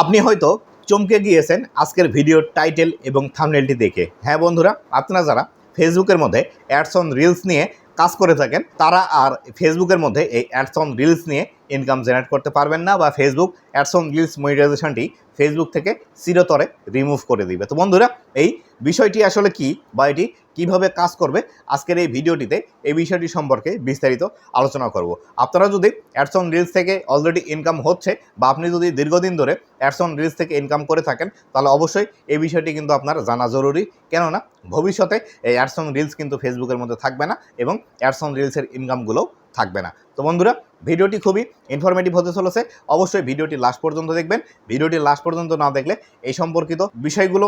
আপনি হয়তো চমকে গিয়েছেন আজকের ভিডিও টাইটেল এবং থামনেলটি দেখে। হ্যাঁ বন্ধুরা, আপনারা যারা ফেসবুকের মধ্যে অ্যাডস অন রিলস নিয়ে কাজ করে থাকেন, তারা আর ফেসবুকের মধ্যে এই অ্যাডস অন রিলস নিয়ে ইনকাম জেনারেট করতে পারবেন না বা ফেসবুক অ্যাডস অন রিলস মনিটাইজেশনটি ফেসবুক থেকে চিরতরে রিমুভ করে দিবে। তো বন্ধুরা, এই বিষয়টি আসলে কি বা এটি কীভাবে কাজ করবে, আজকের এই ভিডিওটিতে এই বিষয়টি সম্পর্কে বিস্তারিত আলোচনা করব। আপনারা যদি অ্যাডস অন রিলস থেকে অলরেডি ইনকাম হচ্ছে বা আপনি যদি দীর্ঘদিন ধরে অ্যাডস অন রিলস থেকে ইনকাম করে থাকেন, তাহলে অবশ্যই এই বিষয়টি কিন্তু আপনার জানা জরুরি। কেননা, ভবিষ্যতে এই অ্যাডস অন রিলস কিন্তু ফেসবুকের মধ্যে থাকবে না এবং অ্যাডস অন রিলসের ইনকামগুলো থাকবে না। তো বন্ধুরা, ভিডিওটি খুবই ইনফরমেটিভ হতে চলেছে। অবশ্যই ভিডিওটি লাস্ট পর্যন্ত দেখবেন। ভিডিওটি লাস্ট পর্যন্ত না দেখলে এই সম্পর্কিত বিষয়গুলো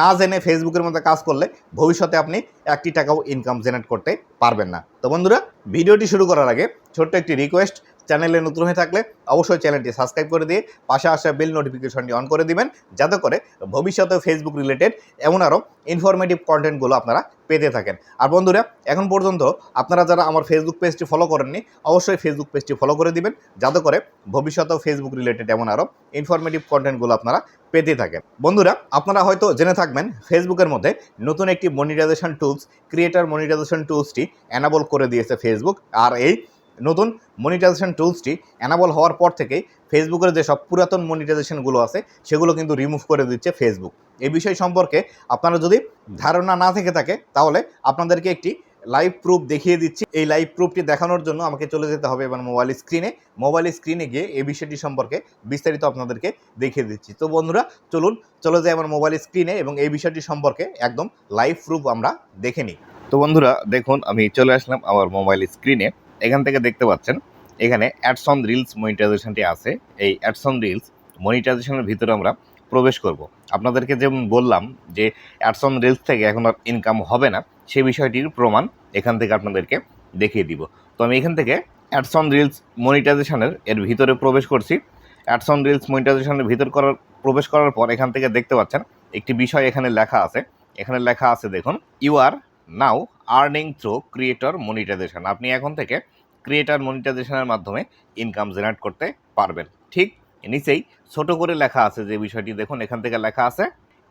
না জেনে ফেসবুকের মধ্যে কাজ করলে ভবিষ্যতে আপনি একটি টাকাও ইনকাম জেনারেট করতে পারবেন না। তো বন্ধুরা, ভিডিওটি শুরু করার আগে ছোট্ট একটি রিকোয়েস্ট চ্যানেলে নতুন হয়ে থাকলে অবশ্যই চ্যানেলটি সাবস্ক্রাইব করে দিয়ে পাশে আসা বেল নোটিফিকেশনটি অন করে দিবেন, যাতে করে ভবিষ্যতে ফেসবুক রিলেটেড এমন আরও ইনফরমেটিভ কন্টেন্টগুলো আপনারা পেতে থাকেন। আর বন্ধুরা, এখন পর্যন্ত আপনারা যারা আমার ফেসবুক পেজটি ফলো করেননি, অবশ্যই ফেসবুক পেজটি ফলো করে দিবেন, যাতে করে ভবিষ্যতে ফেসবুক রিলেটেড এমন আরও ইনফরমেটিভ কন্টেন্টগুলো আপনারা পেতে থাকেন। বন্ধুরা, আপনারা হয়তো জেনে থাকবেন ফেসবুকের মধ্যে নতুন একটি মনিটাইজেশন টুলস ক্রিয়েটার মনিটাইজেশন টুলসটি অ্যানাবল করে দিয়েছে ফেসবুক আর এই নতুন মনিটাইজেশন টুলসটি অ্যানাবল হওয়ার পর থেকেই ফেসবুকের যেসব পুরাতন মনিটাইজেশনগুলো আছে সেগুলো কিন্তু রিমুভ করে দিচ্ছে ফেসবুক এই বিষয় সম্পর্কে আপনারা যদি ধারণা না থেকে থাকে তাহলে আপনাদেরকে একটি লাইভ প্রুফ দেখিয়ে দিচ্ছি। এই লাইভ প্রুফটি দেখানোর জন্য আমাকে চলে যেতে হবে এবার মোবাইল স্ক্রিনে মোবাইল স্ক্রিনে গিয়ে এই বিষয়টি সম্পর্কে বিস্তারিত আপনাদেরকে দেখিয়ে দিচ্ছি। তো বন্ধুরা চলুন চলে যাই আমার মোবাইল স্ক্রিনে এবং এই বিষয়টি সম্পর্কে একদম লাইভ প্রুফ আমরা দেখে নিই। তো বন্ধুরা দেখুন আমি চলে আসলাম আমার মোবাইল স্ক্রিনে এখান থেকে দেখতে পাচ্ছেন, এখানে অ্যাডসন রিলস মনিটাইজেশনটি আছে। এই অ্যাডসন রিলস মনিটাইজেশনের ভিতরে আমরা প্রবেশ করব। আপনাদেরকে যেমন বললাম যে অ্যাডসন রিলস থেকে এখন আর ইনকাম হবে না সেই বিষয়টির প্রমাণ এখান থেকে আপনাদেরকে দেখিয়ে দিব। তো আমি এখান থেকে অ্যাডসন রিলস মনিটাইজেশনের এর ভিতরে প্রবেশ করছি। অ্যাডসন রিলস মনিটাইজেশনের ভিতর করার, প্রবেশ করার পর এখান থেকে দেখতে পাচ্ছেন, একটি বিষয় এখানে লেখা আছে। এখানে লেখা আছে দেখুন you are now earning through creator monetization আপনি এখন থেকে ক্রিয়েটার মনিটাইজেশনের মাধ্যমে ইনকাম জেনারেট করতে পারবেন। ঠিক নিচেই ছোট করে লেখা আছে যে বিষয়টি, দেখুন এখান থেকে লেখা আছে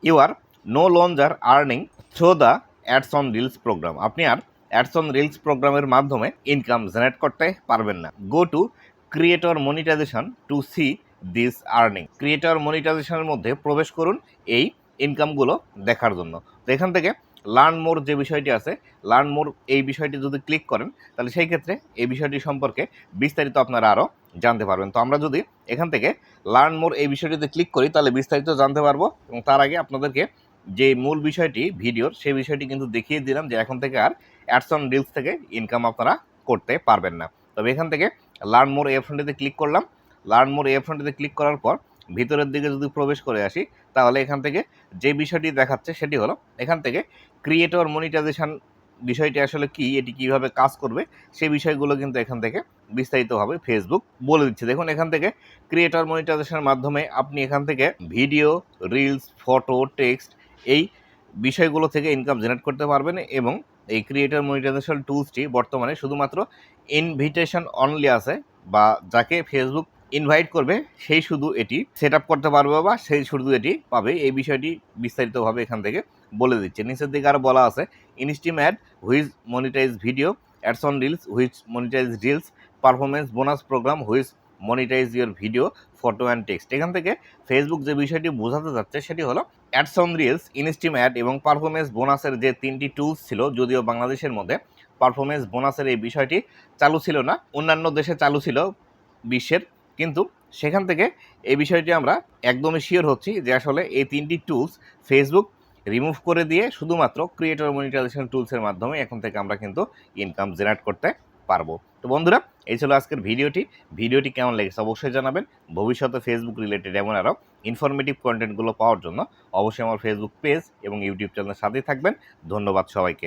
you are no longer earning through the ads on reels program আপনি আর অ্যাডস অন রিলস প্রোগ্রামের মাধ্যমে ইনকাম জেনারেট করতে পারবেন না। Go to creator monetization to see this earning creator মনিটাইজেশনের মধ্যে প্রবেশ করুন এই ইনকামগুলো দেখার জন্য। তো এখান থেকে লার্ন মোর যে বিষয়টি আছে লার্ন মোর এই বিষয়টি যদি ক্লিক করেন, তাহলে সেই ক্ষেত্রে এই বিষয়টি সম্পর্কে বিস্তারিত আপনারা আরও জানতে পারবেন। তো আমরা যদি এখান থেকে লার্ন মোর এই বিষয়টিতে ক্লিক করি, তাহলে বিস্তারিত জানতে পারব এবং তার আগে আপনাদেরকে যে মূল বিষয়টি, ভিডিওর, সেই বিষয়টি কিন্তু দেখিয়ে দিলাম যে এখন থেকে আর অ্যাডস অন রিলস থেকে ইনকাম আপনারা করতে পারবেন না। তবে এখান থেকে লার্ন মোর এই ক্লিক করলাম। লার্ন মোর এই ক্লিক করার পর ভিতরের দিকে যদি প্রবেশ করে আসি, তাহলে এখান থেকে যে বিষয়টি দেখাচ্ছে সেটি হলো, এখান থেকে ক্রিয়েটর মনিটাইজেশন বিষয়টি আসলে কি, এটি কীভাবে কাজ করবে, সেই বিষয়গুলো কিন্তু এখান থেকে বিস্তারিতভাবে ফেসবুক বলে দিচ্ছে। দেখুন, এখান থেকে ক্রিয়েটর মনিটাইজেশনের মাধ্যমে আপনি এখান থেকে ভিডিও রিলস ফটো টেক্সট এই বিষয়গুলো থেকে ইনকাম জেনারেট করতে পারবেন এবং এই ক্রিয়েটর মনিটাইজেশন টুলসটি বর্তমানে শুধুমাত্র ইনভিটেশন অনলি আছে বা যাকে ফেসবুক ইনভাইট করবে, সেই শুধু এটি সেট করতে পারবে বা সেই শুধু এটি পাবে। এই বিষয়টি বিস্তারিতভাবে এখান থেকে বলে দিচ্ছে। নিচের দিকে আরও বলা আছে instream ad which monetize video ads on reels which monetize reels performance bonus program which monetize your video photo and text এখান থেকে ফেসবুক যে বিষয়টি বোঝাতে যাচ্ছে, সেটি হলো ads on reels instream ad এবং পারফরমেন্স বোনাসের যে তিনটি টুলস ছিল, যদিও বাংলাদেশের মধ্যে পারফরমেন্স বোনাসের এই বিষয়টি চালু ছিল না, অন্যান্য দেশে চালু ছিল, বিশ্বের কিন্তু সেখান থেকে এই বিষয়টি আমরা একদমই শিওর হচ্ছি যে আসলে এই তিনটি টুলস ফেসবুক রিমুভ করে দিয়ে শুধুমাত্র ক্রিয়েটর মনিটাইজেশন টুলসের মাধ্যমে এখন থেকে আমরা কিন্তু ইনকাম জেনারেট করতে পারব। তো বন্ধুরা, এই ছিল আজকের ভিডিওটি। ভিডিওটি কেমন লেগেছে অবশ্যই জানাবেন। ভবিষ্যতে ফেসবুক রিলেটেড এমন আরও ইনফরমেটিভ কন্টেন্টগুলো পাওয়ার জন্য অবশ্যই আমার ফেসবুক পেজ এবং ইউটিউব চ্যানেলের সাথেই থাকবেন। ধন্যবাদ সবাইকে।